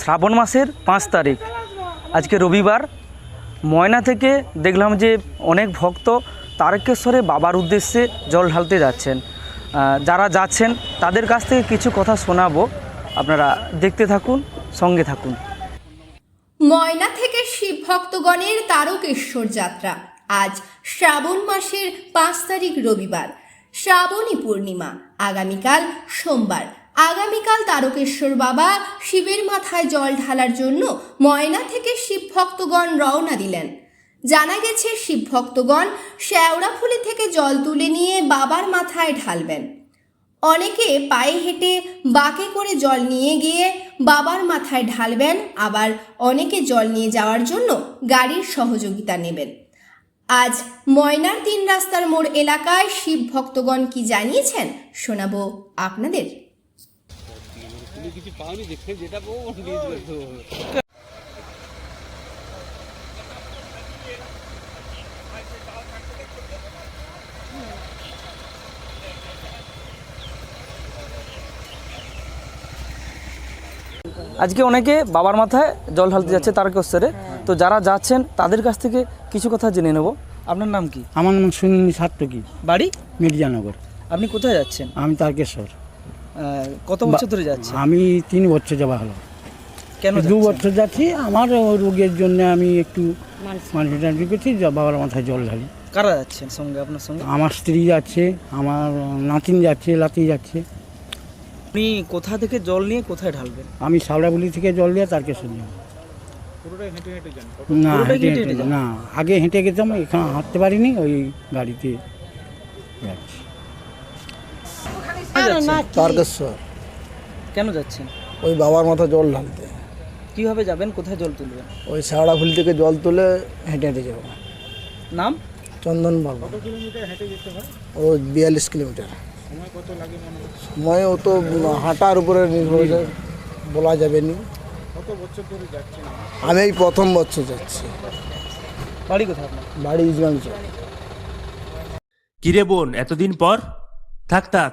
শ্রাবণ মাসের পাঁচ তারিখ। আজকে রবিবার। ময়না থেকে দেখলাম যে অনেক ভক্ত তারকেশ্বরে বাবার উদ্দেশ্যে জল ঢালতে যাচ্ছেন। যারা যাচ্ছেন, তাদের কাছ থেকে কিছু কথা শোনাবো। আপনারা দেখতে থাকুন, সঙ্গে থাকুন। ময়না থেকে শিব ভক্তগণের তারকেশ্বর যাত্রা। আজ শ্রাবণ মাসের পাঁচ তারিখ রবিবার। শ্রাবণী পূর্ণিমা। আগামীকাল সোমবার। আগামীকাল তারকেশ্বর বাবা শিবের মাথায় জল ঢালার জন্য ময়না থেকে শিব ভক্তগণ রওনা দিলেন। জানা গেছে শিব ভক্তগণ শেওড়াফুলি থেকে জল তুলে নিয়ে বাবার মাথায় ঢালবেন। অনেকে পায়ে হেঁটে বাঁকে করে জল নিয়ে গিয়ে বাবার মাথায় ঢালবেন, আবার অনেকে জল নিয়ে যাওয়ার জন্য গাড়ির সহযোগিতা নেবেন। আজ ময়নার তিন রাস্তার মোড় এলাকায় শিব ভক্তগণ কি জানিয়েছেন শোনাবো আপনাদের। আজকে অনেকে বাবার মাথায় জল ঢালতে যাচ্ছে তারকেশ্বরে। তো যারা যাচ্ছেন তাদের কাছ থেকে কিছু কথা জেনে নেব। আপনার নাম কি? আমার নাম সুনীল সাত্তকী। বাড়ি? মির্জানগর। আপনি কোথায় যাচ্ছেন? আমি তারকেশ্বর। কত বছর ধরে যাচ্ছেন আমি তিন বছর যাওয়া হলো। কেন দু বছর যাচ্ছি আমার রোগের জন্য আমি একটু মানসিক করছি বাবার মাথায় জল ঢালি। কারা যাচ্ছেন সঙ্গে আপনার সঙ্গে? আমার স্ত্রী যাচ্ছে আমার নাতিন যাচ্ছে লাতি যাচ্ছে। আপনি কোথা থেকে জল নিয়ে কোথায় ঢালবেন? আমি সাবড়াগুলি থেকে জল না হেঁটে হেঁটে হেঁটে হেঁটে যান? না আগে হেঁটে গেতাম এখানে হাঁটতে পারিনি ওই গাড়িতে যাচ্ছি। যাচ্ছেন? তারকেশ্বর। কেন যাচ্ছেন? ওই বাবার মাথা জল ঢালতে। কীভাবে যাবেন? কোথায় জল তুলবেন? ওই শেওড়াফুলি থেকে জল তুলে হেঁটে হেঁটে যাব। নাম? চন্দন বাবু। ও বিয়াল্লিশ কিলোমিটার। সময় ও তো হাঁটার উপরে নির্ভর বলা যাবে নি। আমি এই প্রথম বছর যাচ্ছি। বাড়ি কোথায় আপনার? বাড়ি ইসমাইল কিরে বোন এতদিন পর? থাক থাক।